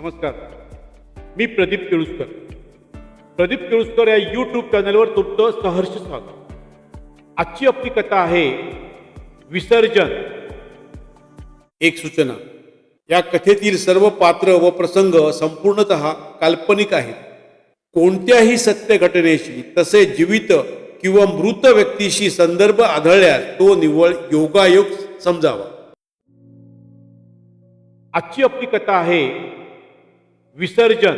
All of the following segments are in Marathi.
नमस्कार. मी प्रदीप केळुसकर. प्रदीप केळुसकर या यूट्यूब चॅनलवर तुमचं सहर्ष स्वागत. आजची आपली कथा आहे विसर्जन. एक सूचना. या कथेतील सर्व पात्र व प्रसंग संपूर्णत काल्पनिक आहेत. कोणत्याही सत्य घटनेशी तसे जीवित किंवा मृत व्यक्तीशी संदर्भ आढळल्यास तो निव्वळ योगायोग समजावा. आजची आपली कथा आहे विसर्जन.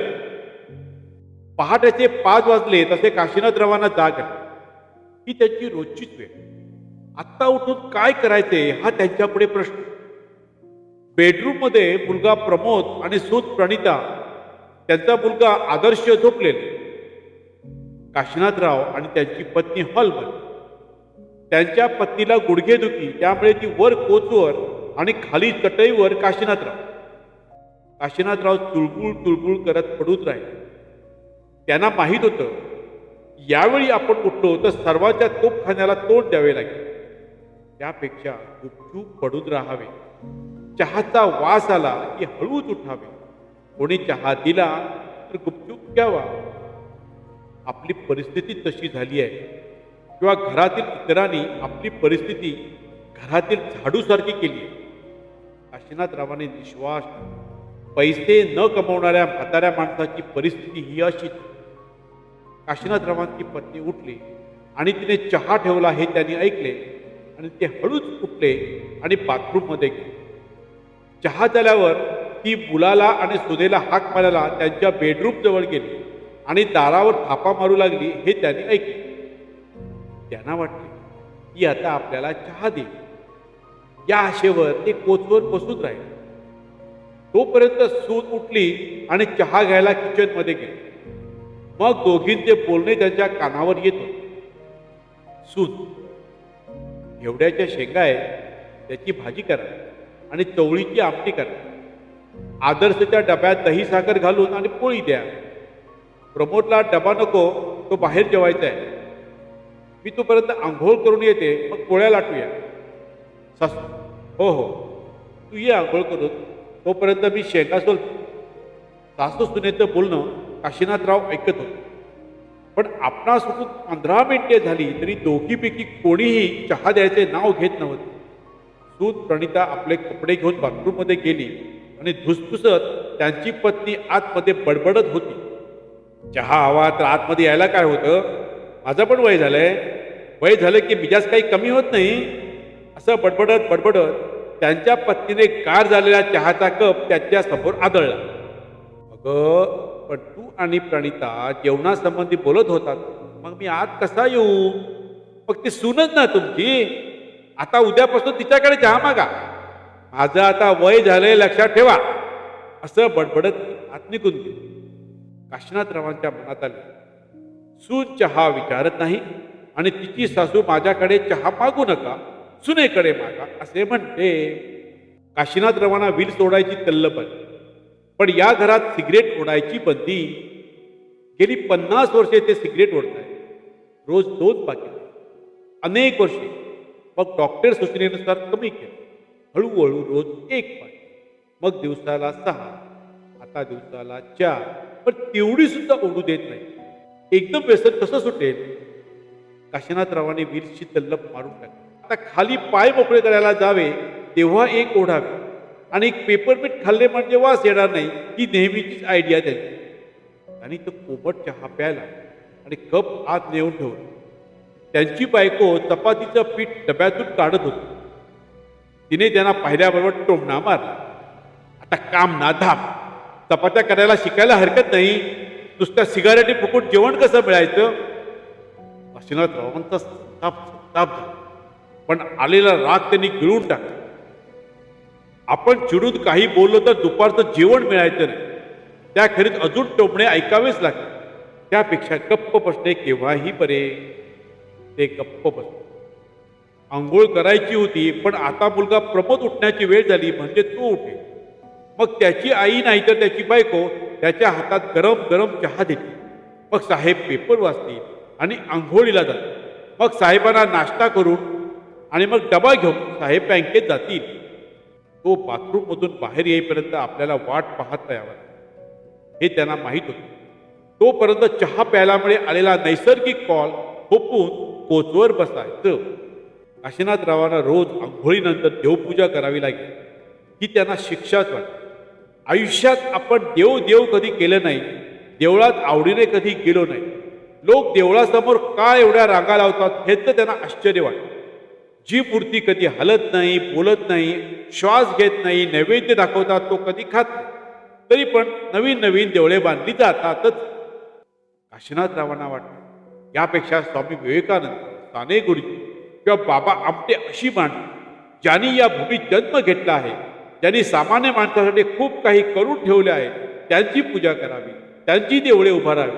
पहाटेचे पाच वाजले तसे काशीनाथरावांना जाग आली. ही त्यांची रोजचीच वेळ. आत्ता उठून काय करायचे हा त्यांच्यापुढे प्रश्न. बेडरूममध्ये मुलगा प्रमोद आणि सूत प्रणिता त्यांचा मुलगा आदर्श झोपलेला. काशीनाथराव आणि त्यांची पत्नी हॉलमध्ये त्यांच्या पत्नीला गुडघेदुखी त्यामुळे ती वर कोचवर आणि खाली चटईवर काशीनाथराव. काशीनाथराव तुळगुळ तुळगुळ करत पडूच राहिले. त्यांना माहीत होतं यावेळी आपण उठलो तर सर्वांच्या तोपखान्याला तोंड द्यावे लागेल. त्यापेक्षा गुपचूप पडून राहावे. चहाचा वास आला की हळूच उठावे. कोणी चहा दिला तर गुपचूप घ्यावा आपली परिस्थिती तशी झाली आहे. किंवा घरातील इतरांनी आपली परिस्थिती घरातील झाडूसारखी केली आहे. काशीनाथरावांनी निश्वास पैसे न कमवणाऱ्या म्हाताऱ्या माणसाची परिस्थिती ही अशीच. काशीनाथरावांची पत्नी उठली आणि तिने चहा ठेवला हे त्यांनी ऐकले आणि ते हळूच उठले आणि बाथरूममध्ये गेले. चहा झाल्यावर ती मुलाला आणि सुनेला हाक मारायला त्यांच्या बेडरूमजवळ गेली आणि दारावर थापा मारू लागली हे त्यांनी ऐकले. त्यांना वाटले की आता आपल्याला चहा दे. या आशेवर ते कोचवर बसून राहिले. तोपर्यंत सून उठली आणि चहा घ्यायला किचनमध्ये गेली. मग दोघींचे बोलणे त्यांच्या कानावर येत होते. सून एवढ्याच्या शेंगा आहे त्याची भाजी करा आणि चवळीची आमटी करा. आदर्शच्या डब्यात दही साखर घालून आणि पोळी द्या. प्रमोदला डबा नको तो बाहेर जेवायचा आहे. मी तोपर्यंत आंघोळ करून येते मग पोळ्या लाटूया. सासू हो हो तू ये आंघोळ करून. तोपर्यंत मी शेंगा सोलतो सासू सुनेचं बोलणं काशीनाथराव ऐकत होते. पण आपणास उठून पंधरा मिनिटे झाली तरी दोघीपैकी कोणीही चहा द्यायचे नाव घेत नव्हते. सूत प्रणिता आपले कपडे घेऊन बाथरूममध्ये गेली आणि धुसफुसत त्यांची पत्नी आतमध्ये बडबडत होती. चहा हवा तर आतमध्ये यायला काय होतं? माझं पण वय झालंय. वय झालं की बिजास काही कमी होत नाही. असं बडबडत बडबडत त्यांच्या पत्नीने कार झालेला चहाचा कप त्याच्यासमोर आदळला. अगं पण तू आणि प्रणिता जेवणासंबंधी बोलत होतात. मग मी आत कसा येऊ? मग ती सुनच ना तुमची. आता उद्यापासून तिच्याकडे चहा मागा. माझं आता वय झालंय लक्षात ठेवा. असं बडबडत आत निघून गेली. काशनाथरावांच्या मनात आले. सून चहा विचारत नाही आणि तिची सासू माझ्याकडे चहा मागू नका. सुनेकडे मागा असे म्हणते काशीनाथरावांना वील सोडायची तल्लपण पण या घरात सिगरेट ओढायची बंदी. गेली पन्नास वर्षे ते सिगरेट ओढताय रोज दोन पाकिट अनेक वर्षे. मग डॉक्टर सूचनेनुसार कमी केलं. हळूहळू रोज एक पाकिट मग दिवसाला सहा आता दिवसाला चार. पण तेवढी सुद्धा ओढू देत नाही. एकदम व्यसन कसं सुटेल? काशीनाथरावांनी वीरची तल्लप मारून टाकली. आता खाली पाय मोकळे करायला जावे तेव्हा एक ओढावे. आणि एक पेपरपीट खाल्ले म्हणजे वास येणार नाही ही नेहमीचीच आयडिया त्यांची. आणि तो कोमट चहा प्यायला आणि कप आत नेऊन ठेवला. त्यांची बायको चपातीचं पीठ डब्यातून काढत होती. तिने त्यांना पाहिल्याबरोबर टोमणा मारला. आता काम ना धाम चपात्या करायला शिकायला हरकत नाही. नुसत्या सिगारेटी फुकून जेवण कसं मिळायचं? काशीनाथरावांचा ताप ताप झाला. पण आलेला राग त्यांनी गिळून टाकला. आपण चिडून काही बोललो तर दुपारचं जेवण मिळायचं नाही. त्याखेरीज अजून टोपणे ऐकावेच लागते त्यापेक्षा गप्प बसणे केव्हाही बरे. ते गप्प बसले. आंघोळ करायची होती पण आता मुलगा प्रमोद उठण्याची वेळ झाली म्हणजे तो उठे मग त्याची आई नाही तर त्याची बायको त्याच्या हातात गरम गरम चहा देते. मग साहेब पेपर वाचतील आणि आंघोळीला जातील मग साहेबांना नाश्ता करून आणि मग डबा घेऊन साहेब बँकेत जातील. तो बाथरूममधून बाहेर येईपर्यंत आपल्याला वाट पाहत यावा हे त्यांना माहीत होतं. तोपर्यंत चहा प्यायल्यामुळे आलेला नैसर्गिक कॉल खोपून कोचवर बसायचं. काशीनाथरावांना रोज आंघोळीनंतर देवपूजा करावी लागेल. ही त्यांना शिक्षाच वाटते आयुष्यात आपण देव देव कधी केलं नाही देवळात आवडीने कधी गेलो नाही. लोक देवळासमोर का एवढ्या रांगा लावतात हेच तर त्यांना आश्चर्य वाटतं. जी मूर्ती कधी हलत नाही बोलत नाही श्वास घेत नाही नैवेद्य दाखवतात तो कधी खात नाही. तरी पण नवीन नवीन देवळे बांधली जातातच. काशीनाथरावांना वाटतं यापेक्षा स्वामी विवेकानंद साने गुरुजी किंवा बाबा आमटे अशी मांडली ज्यांनी या भूमीत जन्म घेतला आहे ज्यांनी सामान्य माणसासाठी खूप काही करून ठेवले आहे त्यांची पूजा करावी त्यांची देवळे उभारावी.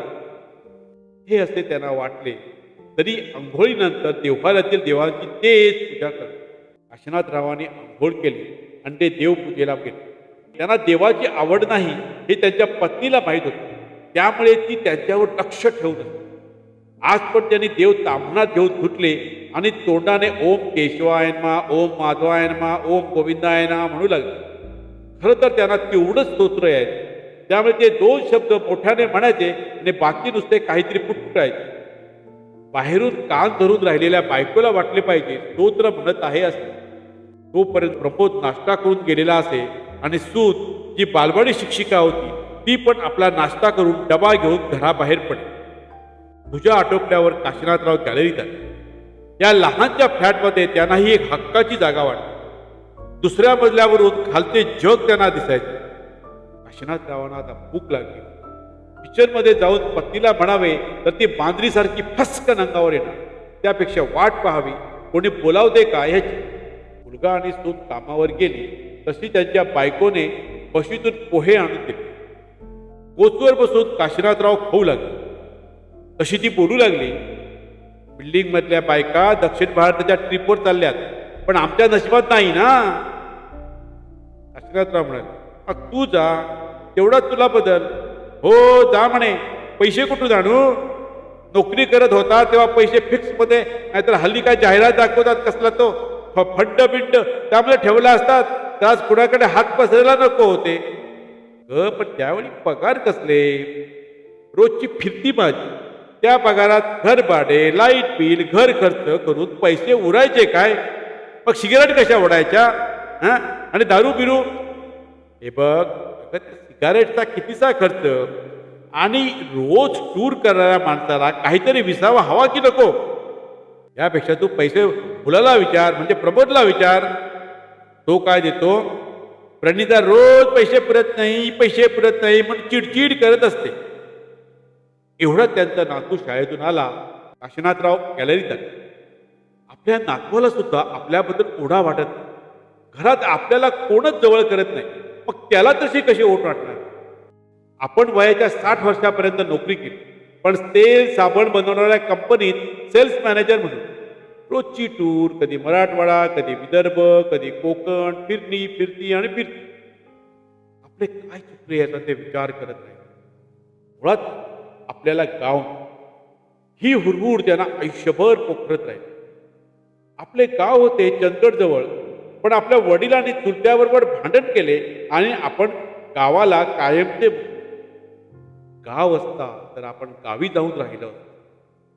हे असे त्यांना वाटले. तरी आंघोळीनंतर देवघरातील देवांची तेच पूजा करत काशीनाथरावांनी आंघोळ केली आणि ते देवपूजेला गेले. त्यांना देवाची आवड नाही हे त्यांच्या पत्नीला माहीत होतं. त्यामुळे ती त्यांच्यावर लक्ष ठेवून असते. आज पण त्यांनी देव तांबणात घेऊन सुटले आणि तोंडाने ओम केशवायनमा ओम माधवायनमा ओम गोविंदायना म्हणू लागले. खरं तर त्यांना तेवढंच स्तोत्र आहे त्यामुळे ते दोन शब्द मोठ्याने म्हणायचे आणि बाकी नुसते काहीतरी पुटपुटायचे. बाहेरून कान धरून राहिलेल्या बायकोला वाटले पाहिजे तो तर म्हणत आहे असे. तोपर्यंत प्रमोद नाश्ता करून गेलेला असे आणि सूत जी बालवाडी शिक्षिका होती ती पण आपला नाश्ता करून डबा घेऊन घराबाहेर पडली. भुजा आटोपल्यावर काशीनाथराव गॅलरीत आले. या लहानच्या फ्लॅटमध्ये त्यांनाही एक हक्काची जागा वाटली. दुसऱ्या मजल्यावरून खालचे जग त्यांना दिसायचे. काशीनाथरावांना आता भूक लागली. किचनमध्ये जाऊन पत्नीला म्हणावे तर ती बांद्रीसारखी फस्कन अंगावर येणार. त्यापेक्षा वाट पाहावी. कोणी बोलावते का ह्याची मुलगा आणि सून कामावर गेली तशी त्यांच्या बायकोने बशीतून पोहे आणून दिले. कोचवर बसून काशीनाथराव खाऊ लागले. तशी ती बोलू लागली बिल्डिंग मधल्या बायका दक्षिण भारताच्या ट्रिपवर चालल्यात पण आमच्या नशिबात नाही ना. काशीनाथराव म्हणाले मग तू जा तेवढाच तुला बदल. हो जा म्हणे. पैसे कुठून आणू? नोकरी करत होता तेव्हा पैसे फिक्समध्ये नाहीतर हल्ली काय जाहिरात दाखवतात कसला तो? फ- फंड बिंड. त्यामुळे ठेवला असतात. तर आज कुणाकडे हात पसरायला नको होते. ग पण त्यावेळी पगार कसले? रोजची फिरती माझी. त्या पगारात घर भाडे लाइट बिल घर खर्च करून पैसे उरायचे काय? मग सिगरेट कशा ओढायच्या? हा? आणि दारू बिरू हे बघ गॅरेटचा सिगारेटचा कितीचा खर्च आणि रोज टूर करणाऱ्या माणसाला काहीतरी विसावा हवा की नको? यापेक्षा तू पैसे मुलाला विचार म्हणजे प्रबोधला विचार. तो काय देतो? प्रणिता रोज पैसे पुरत नाही पैसे पुरत नाही म्हणून चिडचिड करत असते. एवढा त्यांचा नातू शाळेतून आला. काशीनाथराव गॅलरीत आले. आपल्या नातवाला सुद्धा आपल्याबद्दल ओढा वाटत नाही. घरात आपल्याला कोणच जवळ करत नाही. मग त्याला तशी कशी ओट वाटणार? आपण वयाच्या साठ वर्षापर्यंत नोकरी केली पण तेल साबण बनवणाऱ्या कंपनीत सेल्स मॅनेजर म्हणून. रोजची टूर कधी मराठवाडा कधी विदर्भ कधी कोकण फिरणी फिरती आणि फिरती. आपले काय चुकले याचा ते विचार करत नाही. मुळात आपल्याला गाव ही हुरहुर त्यांना आयुष्यभर पोखरत राहील. आपले गाव होते चंदगडजवळ. पण आपल्या वडिलांनी चुलत्याबरोबर भांडण केले आणि आपण गावाला कायमचे गाव असता तर आपण गावी जाऊन राहिलं.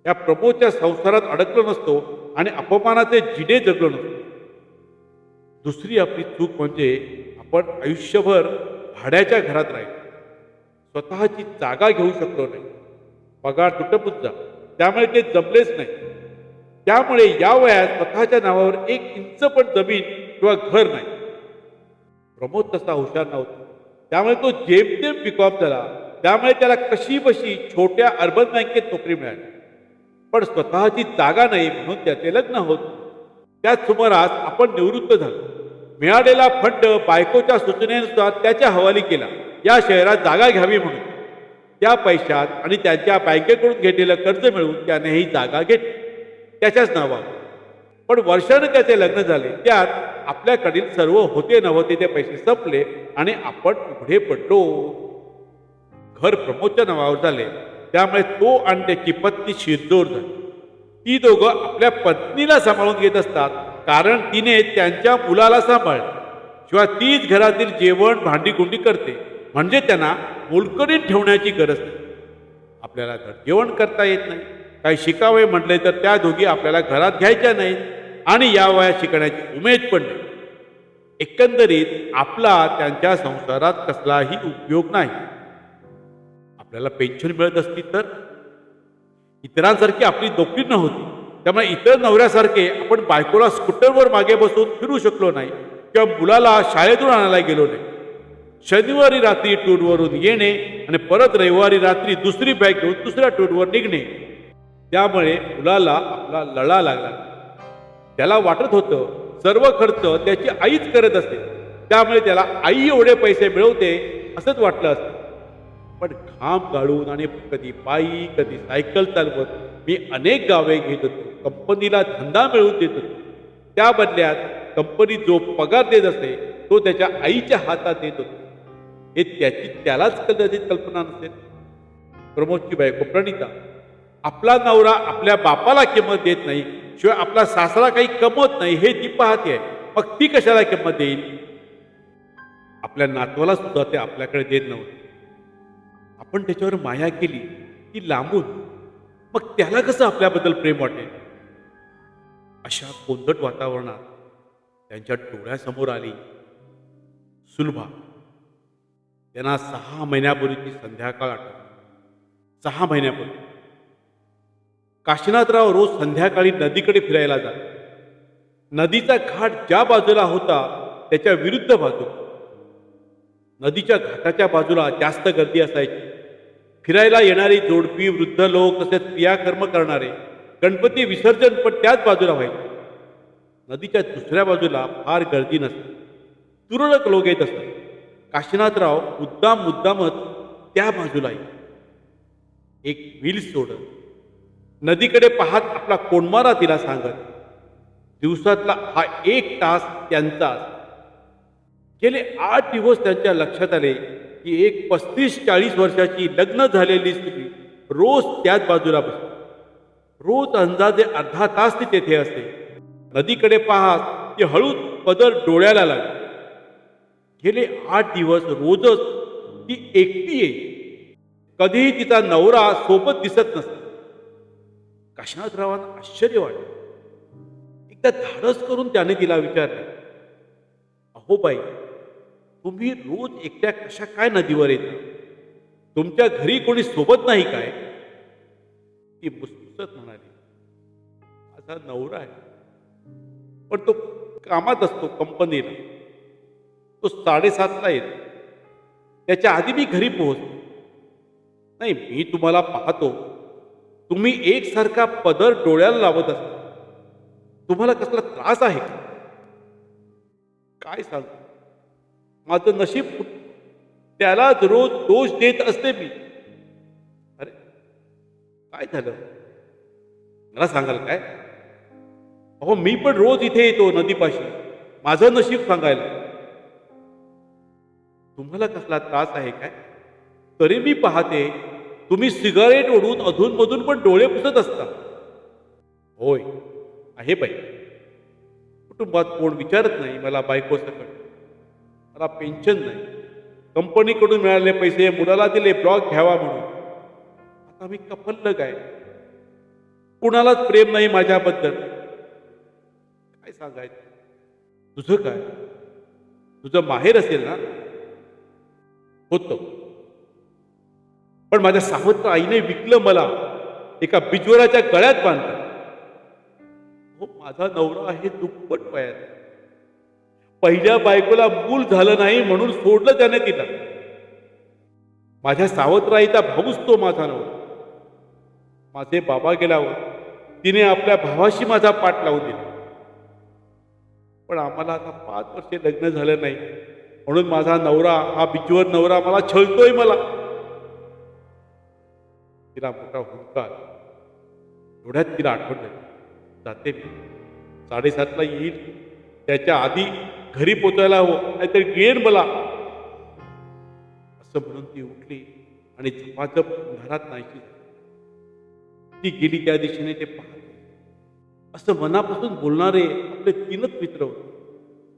या प्रभूच्या संसारात अडकलो नसतो आणि अपमानाचे जिडे जगलो नसतो. दुसरी आपली चूक म्हणजे आपण आयुष्यभर भाड्याच्या घरात राहिलो. स्वतःची जागा घेऊ शकलो नाही. पगार तुटपुंजा त्यामुळे ते जमलेच नाही. त्यामुळे या वयात स्वतःच्या नावावर एक इंच पण जमीन किंवा घर नाही. प्रमोद तसा हुशार नव्हता. त्यामुळे तो जेमतेम बिकॉम झाला. त्यामुळे त्याला कशी बशी छोट्या अर्बन बँकेत नोकरी मिळाली. पण स्वतःची जागा नाही म्हणून त्याचे लग्न होत. त्याच सुमारास आपण निवृत्त झालो. मिळालेला फंड बायकोच्या सूचनेनुसार त्याच्या हवाली केला. या शहरात जागा घ्यावी म्हणून. त्या पैशात आणि त्याच्या बँकेकडून घेतलेलं कर्ज मिळवून त्याने ही जागा घेतली. त्याच्याच नावावर पण वर्षानं त्याचे लग्न झाले. त्यात आपल्याकडील सर्व होते नव्हते ते पैसे संपले आणि आपण पुढे पडलो. घर प्रमोदच्या नावावर झाले. त्यामुळे तो आणि त्याची पत्नी शिरदोर झाली. ती दोघं आपल्या पत्नीला सांभाळून घेत असतात. कारण तिने त्यांच्या मुलाला सांभाळ शिवाय तीच घरातील जेवण भांडीकुंडी करते. म्हणजे त्यांना मुलकडीत ठेवण्याची गरज नाही. आपल्याला घर जेवण करता येत नाही. काही शिकावे म्हटले तर त्या दोघी आपल्याला घरात घ्यायच्या नाहीत. आणि या वयात शिकण्याची उमेद पण नाही. एकंदरीत आपला त्यांच्या संसारात कसलाही उपयोग नाही. आपल्याला पेन्शन मिळत असती तर? इतरांसारखी आपली नोकरी नव्हती. त्यामुळे इतर नवऱ्यासारखे आपण बायकोला स्कूटरवर मागे बसून फिरू शकलो नाही किंवा मुलाला शाळेतून आणायला गेलो नाही. शनिवारी रात्री टूरवरून येणे आणि परत रविवारी रात्री दुसरी बॅग घेऊन दुसऱ्या टूरवर निघणे. त्यामुळे मुलाला आपला लळा लागला. त्याला वाटत होतं सर्व खर्च त्याची आईच करत असते त्यामुळे त्याला आई एवढे पैसे मिळवते असंच वाटलं असतं. पण घाम गाळून आणि कधी पायी कधी सायकल चालवत मी अनेक गावे घेत होतो. कंपनीला धंदा मिळवून देत होतो. त्या बदल्यात कंपनी जो पगार देत असते तो त्याच्या आईच्या हातात देत होतो. हे त्याची त्यालाच कदाचित कल्पना नसेल. प्रमोदची बायको प्रणिता आपला नवरा आपल्या बापाला किंमत देत नाही शिवाय आपला सासरा काही कमवत नाही हे ती पाहते. मग ती कशाला किंमत देईल? आपल्या नातवाला सुद्धा ते आपल्याकडे देत नव्हते. आपण त्याच्यावर माया केली ती लांबून. मग त्याला कसं आपल्याबद्दल प्रेम वाटेल? अशा कोंदट वातावरणात त्यांच्या डोळ्यासमोर आली. सुलभा त्यांना सहा महिन्यापूर्वीची संध्याकाळ आठवली. सहा महिन्यापूर्वी. काशीनाथराव रोज संध्याकाळी नदीकडे फिरायला जात. नदीचा घाट ज्या बाजूला होता त्याच्या विरुद्ध बाजू. नदीच्या घाटाच्या बाजूला जास्त गर्दी असायची. फिरायला येणारी जोडपी वृद्ध लोक तसेच क्रियाकर्म करणारे गणपती विसर्जन पण त्याच बाजूला व्हायचे. नदीच्या दुसऱ्या बाजूला फार गर्दी नसते. तुरळक लोक येत असत काशीनाथराव मुद्दाम मुद्दामच त्या बाजूला येत. एक व्हील सोडत. नदीकडे पाहत आपला कोंडमारा तिला सांगत दिवसातला हा एक तास त्यांचा गेले आठ दिवस त्यांच्या लक्षात आले की एक पस्तीस चाळीस वर्षाची लग्न झालेली स्त्री रोज त्याच बाजूला बस रोज अंदाजे अर्धा तास ती तेथे असते. नदीकडे पाहत ती हळूच पदर डोळ्याला लागली. गेले आठ दिवस रोजच ती एकटी येईल. कधीही तिचा नवरा सोबत दिसत नसतो. काशनाथरावांना आश्चर्य वाटलं. एकदा धाडस करून त्याने तिला विचारले अहो बाई तुम्ही रोज एकट्या कशा काय नदीवर येता? तुमच्या घरी कोणी सोबत नाही काय? ती मुसमुसत म्हणाली माझा नवरा आहे पण तो कामात असतो कंपनीला. तो साडेसातला येतो. त्याच्या आधी मी घरी पोहोचतो. नाही मी तुम्हाला पाहतो. तुम्ही एकसारखा पदर डोळ्याला लावत असता. तुम्हाला कसला त्रास आहे का? काय सांग? माझं नशीब त्याला त्यालाच रोज दोष देत असते मी. अरे काय झालं? मला सांगाल काय? अहो मी पण रोज इथे येतो नदीपाशी. माझं नशीब सांगायला. तुम्हाला कसला त्रास आहे काय? तरी मी पाहते तुम्ही सिगारेट ओढून अधूनमधून पण डोळे पुसत असता. होय आहे बाई. कुटुंबात कोण विचारत नाही मला बायको सकट. मला पेन्शन नाही. कंपनीकडून मिळाले पैसे मुलाला दिले ब्लॉक घ्यावा म्हणून. आता मी कपल्ल काय कुणालाच प्रेम नाही माझ्याबद्दल. काय सांगायचं? तुझं काय? तुझं माहेर असेल ना? होतं. पण माझ्या सावत्र आईने विकलं मला. एका बिजवराच्या गळ्यात बांधलं. हो माझा नवरा आहे दुप्पट वयात. पहिल्या बायकोला मूल झालं नाही म्हणून सोडलं त्याने तिला. माझ्या सावत्राईचा भाऊच तो माझा नवरा. माझे बाबा गेल्यावर तिने आपल्या भावाशी माझा पाठ लावून दिला. पण आम्हाला आता पाच वर्षे लग्न झालं नाही म्हणून माझा नवरा हा बिजवर नवरा मला छळतोय मला. तिला मोठा हुंकार. एवढ्यात तिला आठवण झाली. जाते मी. साडेसातला येईल. त्याच्या आधी घरी पोचायला हवं. नाहीतर गेल मला. असं म्हणून ती उठली आणि झपाझप घरात नाहीशी ती गेली त्या दिशेने ते पाहत असं मनापासून बोलणारे आपले तीनच मित्र होते.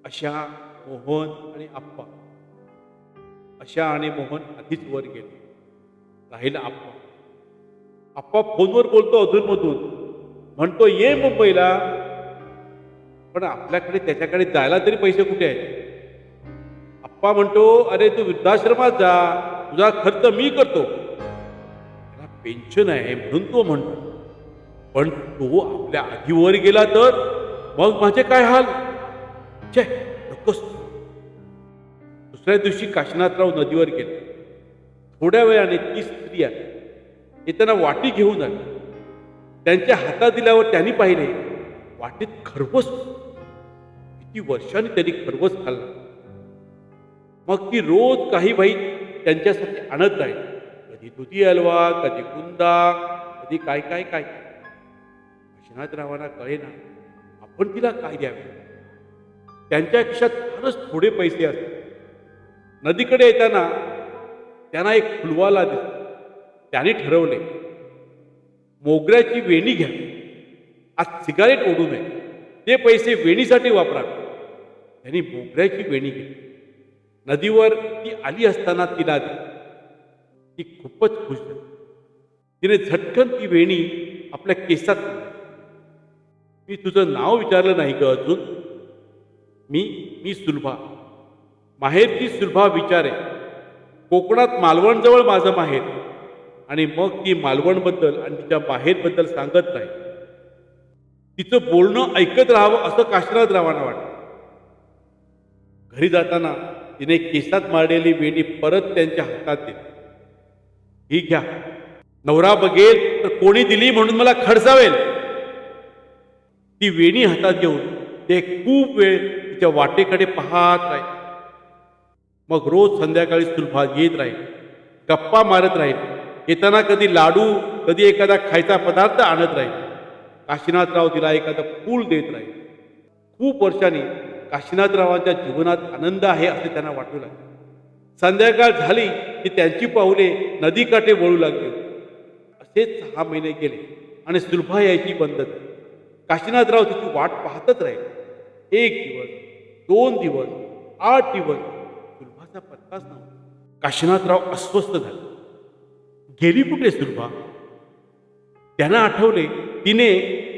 अशा मोहन आणि आप्पा. अशा आणि मोहन आधीच वर गेले. राहिला आप्पा. आप्पा फोनवर बोलतो अधूनमधून म्हणतो ये मुंबईला. पण आपल्याकडे त्याच्याकडे जायला तरी पैसे कुठे आहेत? आप्पा म्हणतो अरे तू वृद्धाश्रमात जा. तुझा खर्च मी करतो. त्याला पेन्शन आहे म्हणून तो म्हणतो. पण तो आपल्या आधीवर गेला तर मग माझे काय हाल? छे नकोस. दुसऱ्या दिवशी काशीनाथराव नदीवर गेले. थोड्या वेळाने ती स्त्री आली येताना वाटी घेऊन आले. त्यांच्या हातात दिल्यावर त्यांनी पाहिले वाटीत खरवस. किती वर्षांनी त्यांनी खरवस खाल्ला. मग ती रोज काही बाई त्यांच्यासाठी आणत राहील कधी दुधी हलवा कधी कुंदा कधी काय काय काय. काशीनाथरावांना कळेना आपण तिला काय द्यावे? त्यांच्या खिशात फारच थोडे पैसे असतात. नदीकडे येताना त्यांना एक फुलवाला दिसतो. त्याने ठरवले मोगऱ्याची वेणी घ्या. आज सिगारेट ओढू नये. ते पैसे वेणीसाठी वापरावे. त्यांनी मोगऱ्याची वेणी घेतली. नदीवर ती आली असताना तिला दिली ती खूपच खुश झाली. तिने झटकन ती वेणी आपल्या केसात मी तुझं नाव विचारलं नाही ग अजून. मी मी सुलभा. माहेरची सुलभा विचारे. कोकणात मालवणजवळ माझं माहेर. आणि मग ती मालवणबद्दल आणि तिच्या बाहेरबद्दल सांगत नाही. तिचं बोलणं ऐकत राहावं असं काशीनाथरावांना वाटतं. घरी जाताना तिने केसात मारलेली वेणी परत त्यांच्या हातात दिली. ही घ्या. नवरा बघेल तर कोणी दिली म्हणून मला खडसावेल. ती वेणी हातात घेऊन ते खूप वेळ तिच्या वाटेकडे पाहत राहील. मग रोज संध्याकाळी सुलभात येत राहील. गप्पा मारत राहील. येताना कधी लाडू कधी एखादा खायचा पदार्थ आणत राहील. काशीनाथराव तिला एखादा पूल देत राहील. खूप वर्षांनी काशीनाथरावांच्या जीवनात आनंद आहे असे त्यांना वाटू लागले. संध्याकाळ झाली की त्यांची पाहुले नदीकाठे वळू लागली. असेच सहा महिने गेले आणि सुलभा यायची बंद काशीनाथराव तिची वाट पाहतच राहिले. एक दिवस दोन दिवस आठ दिवस सुलभाचा पत्ताच नव्हता. काशीनाथराव अस्वस्थ झाले. गेली कुठे सुरभा? त्यांना आठवले तिने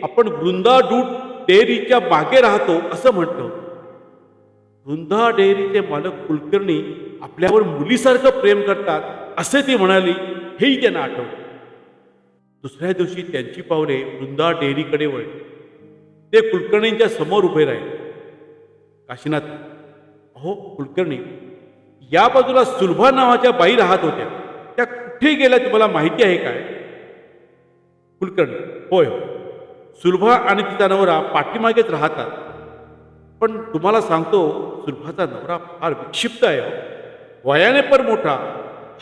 आपण वृंदा डूट डेअरीच्या मागे राहतो असं म्हटलं. वृंदा डेअरीचे मालक कुलकर्णी आपल्यावर मुलीसारखं प्रेम करतात असे ती म्हणाली हेही त्यांना आठवलं. दुसऱ्या दिवशी त्यांची पावले वृंदा डेअरीकडे वळली. ते कुलकर्णींच्या समोर उभे राहिले. काशीनाथ अहो कुलकर्णी या बाजूला सुलभा नावाच्या बाई राहत होत्या. त्या कुठे गेला तुम्हाला माहिती आहे काय? कुलकर्णी होय सुलभा आणि तिचा नवरा पाठीमागेच राहतात. पण तुम्हाला सांगतो सुलभाचा नवरा फार विक्षिप्त आहे हो. वयाने पण मोठा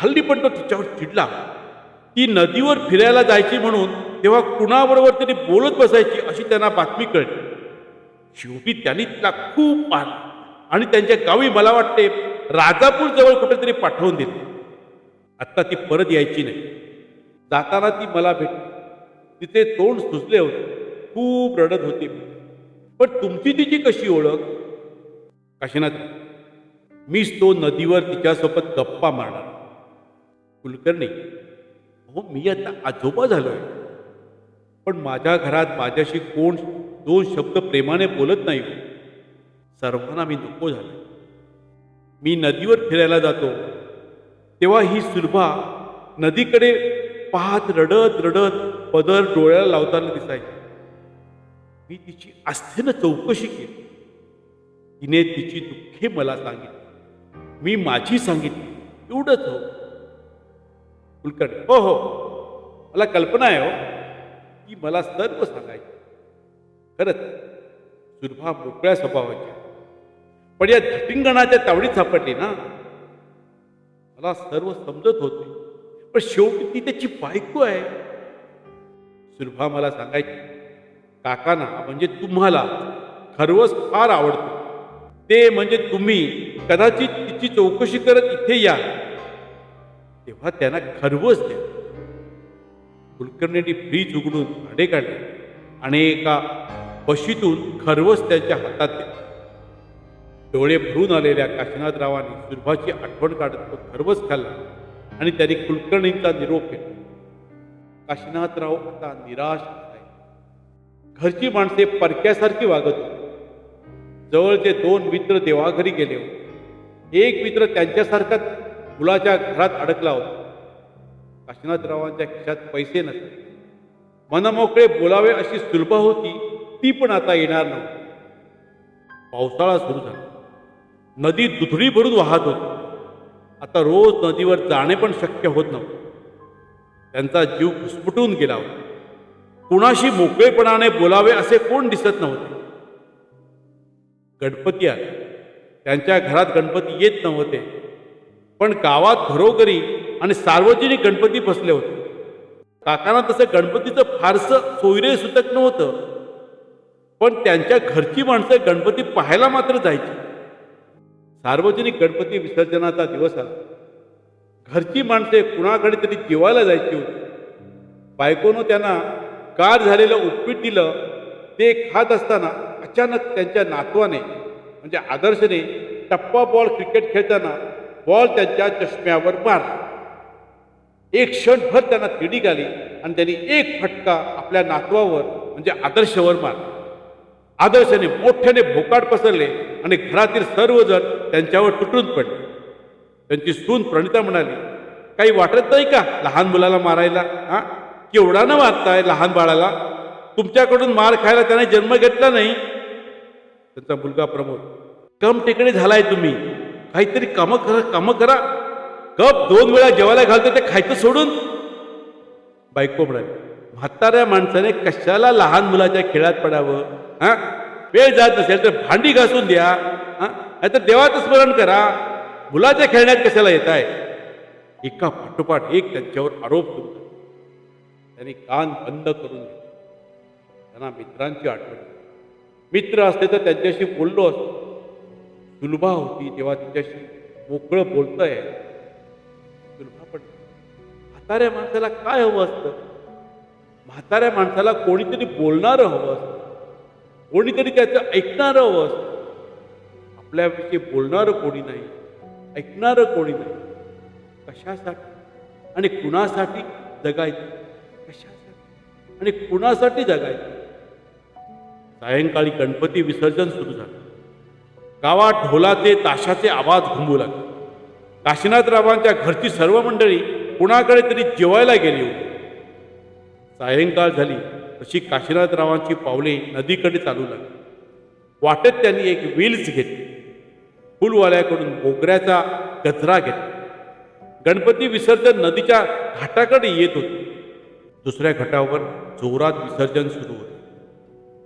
हल्ली पण तो तिच्यावर चिडला. ती नदीवर फिरायला जायची म्हणून तेव्हा कुणाबरोबर तरी बोलत बसायची अशी त्यांना बातमी कळली. शेवटी त्यांनी तिला खूप मारलं आणि त्यांच्या गावी मला वाटते राजापूर जवळ कुठेतरी पाठवून दिले. आत्ता ती परत यायची नाही. जाताना ती मला भेटली तिचे तोंड सुचले होते. खूप रडत होती पण तुमची तिची कशी ओळख? काशीनाथ मीच तो नदीवर तिच्यासोबत गप्पा मारणार. कुलकर्णी हो मी आता आजोबा झालोय. पण माझ्या घरात माझ्याशी कोण दोन शब्द प्रेमाने बोलत नाही हो. सर्वांना मी नको झालो मी नदीवर फिरायला जातो. तेव्हा ही सुलभा नदीकडे पाहत रडत रडत पदर डोळ्याला लावताना दिसायची. मी तिची आस्थेनं चौकशी केली. तिने तिची दुःखे मला सांगितली. मी माझी सांगितली. एवढंच हो. कुलकर्णी हो हो. मला कल्पना आहे हो. ती मला सर्व सांगायची. खरंच सुलभा मोकळ्या स्वभावाची पण या धटिंगणाच्या तावडीत सापडली ना मला सर्व समजत होते. पण शेवटी ती त्याची बायको आहे. सुलभा मला सांगायची काकांना म्हणजे तुम्हाला खरवस फार आवडतो. ते म्हणजे तुम्ही कदाचित तिची चौकशी करत इथे या. तेव्हा त्यांना खरवस द्या कुलकर्णींनी फ्रीज उघडून भाडे काढले. आणि एका बशीतून खरवस त्याच्या हातात दिले. डोळे भरून आलेल्या काशीनाथरावांनी सुरभाची आठवण काढत तो खरवस खाल्ला आणि त्यांनी कुलकर्णींचा निरोप केला काशीनाथराव आता निराश घरची माणसे परक्यासारखी वागत होती. जवळचे दोन मित्र देवाघरी गेले होते. एक मित्र त्यांच्यासारखाच मुलाच्या घरात अडकला होता. काशीनाथरावांच्या खिशात पैसे नसते मनमोकळे बोलावे अशी सुलभ होती ती पण आता येणार नव्हती. पावसाळा सुरू झाला. नदी दुथडी भरून वाहत होती. आता रोज नदीवर जाणे पण शक्य होत नव्हते. त्यांचा जीव घुसपुटून गेला होता. कुणाशी मोकळेपणाने बोलावे असे कोण दिसत नव्हते. गणपती आले. त्यांच्या घरात गणपती येत नव्हते. पण गावात घरोघरी आणि सार्वजनिक गणपती बसले होते. काकांना तसं गणपतीचं फारसं सोयरे सुतक नव्हतं. पण त्यांच्या घरची माणसं गणपती पाहायला मात्र जायची. सार्वजनिक गणपती विसर्जनाचा दिवस आला. घरची माणसे कुणाकडे तरी जेवायला जायची होती. बायकोनं त्यांना कार झालेलं उत्पीट दिलं. ते खात असताना अचानक त्यांच्या नातवाने म्हणजे आदर्शने टप्पा बॉल क्रिकेट खेळताना बॉल त्यांच्या चष्म्यावर मारला. एक क्षणभर त्यांना तिडी आली आणि त्यांनी एक फटका आपल्या नातवावर म्हणजे आदर्शवर मारला. आदर्शाने मोठ्याने भोकाट पसरले आणि घरातील सर्वजण त्यांच्यावर तुटून पडले. त्यांची सून प्रणिता म्हणाली काही वाटत नाही का लहान मुलाला मारायला? हा? केवढा न मारताय लहान बाळाला? तुमच्याकडून मार खायला त्याने जन्म घेतला नाही? त्यांचा मुलगा प्रमोद कम टेकडे झालाय तुम्ही. काहीतरी कामं करा कामं करा. कप दोन वेळा जेवायला घालतो ते खायचं सोडून. बायको म्हणाली म्हाताऱ्या माणसाने कशाला लहान मुलाच्या खेळात पडावं? हां? वेळ जात नसेल तर भांडी घासून द्या. हा? नाहीतर देवाचं स्मरण करा. मुलाच्या खेळण्यात कशाला येत आहे एका पाठोपाठ एक त्यांच्यावर आरोप सुरू त्यांनी कान बंद करून त्यांना मित्रांची आठवण मित्र असते तर त्यांच्याशी बोललो असतो. सुलभा होती तेव्हा तिच्याशी मोकळं बोलतंय सुलभा पण म्हाताऱ्या माणसाला काय हवं असतं? म्हाताऱ्या माणसाला कोणीतरी बोलणारं हवं असतं. कोणीतरी त्याचं ऐकणारं हवं असतं आपल्याविषयी बोलणारं कोणी नाही ऐकणारं कोणी नाही. कशासाठी? आणि कुणासाठी जगायचं? कशासाठी? आणि कुणासाठी जगायचं? सायंकाळी गणपती विसर्जन सुरू झालं. गावात ढोलाचे ताशाचे आवाज घुमू लागले. काशीनाथरावांच्या घरची सर्व मंडळी कुणाकडे तरी जेवायला गेली होती. सायंकाळ झाली. तशी काशीनाथरावांची पावले नदीकडे चालू लागली. वाटेत त्यांनी एक व्हील्स घेतली. फुलवाल्याकडून मोगऱ्याचा गजरा घेतला. गणपती विसर्जन नदीच्या घाटाकडे येत होते. दुसऱ्या घाटावर जोरात विसर्जन सुरू होते.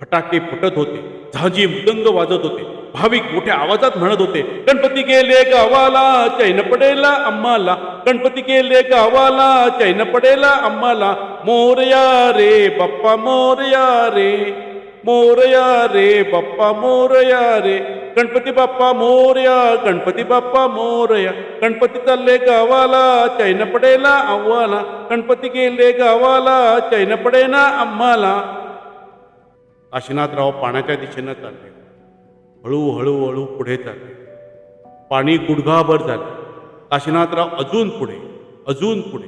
फटाके फुटत होते. झांजी मृदंग वाजत होते. भाविक मोठ्या आवाजात म्हणत होते गणपती गेले गावाला चैन पडेला आम्हाला. गणपती गेले गावाला चैन पडेला आम्हाला. मोरया रे बाप्पा मोरया रे. मोरया रे बाप्पा मोरया रे. गणपती बाप्पा मोरया गणपती बाप्पा मोरया गणपती चालले गावाला चैन पडेला आव्हाला गणपती गेले गावाला चैन पडेना आम्हाला. काशीनाथराव पाण्याच्या दिशेनं चालले. हळूहळू हळू पुढे चालले. पाणी गुडघाभर झाले. काशीनाथराव अजून पुढे अजून पुढे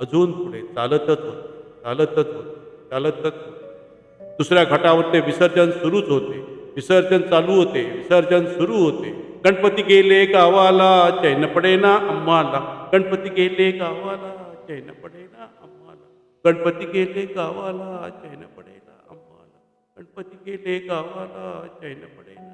अजून पुढे. चालतच होते चालतच होते चालतच होते. दुसऱ्या घाटावर ते विसर्जन सुरूच होते. विसर्जन चालू होते विसर्जन सुरू होते. गणपती गेले गावाला चैन पडेना आम्हाला. गणपती गेले गावाला चैन पडेना आम्हाला. गणपती गेले गावाला चैन पडेना आम्हाला. गणपती गेले गावाला चैन पडेना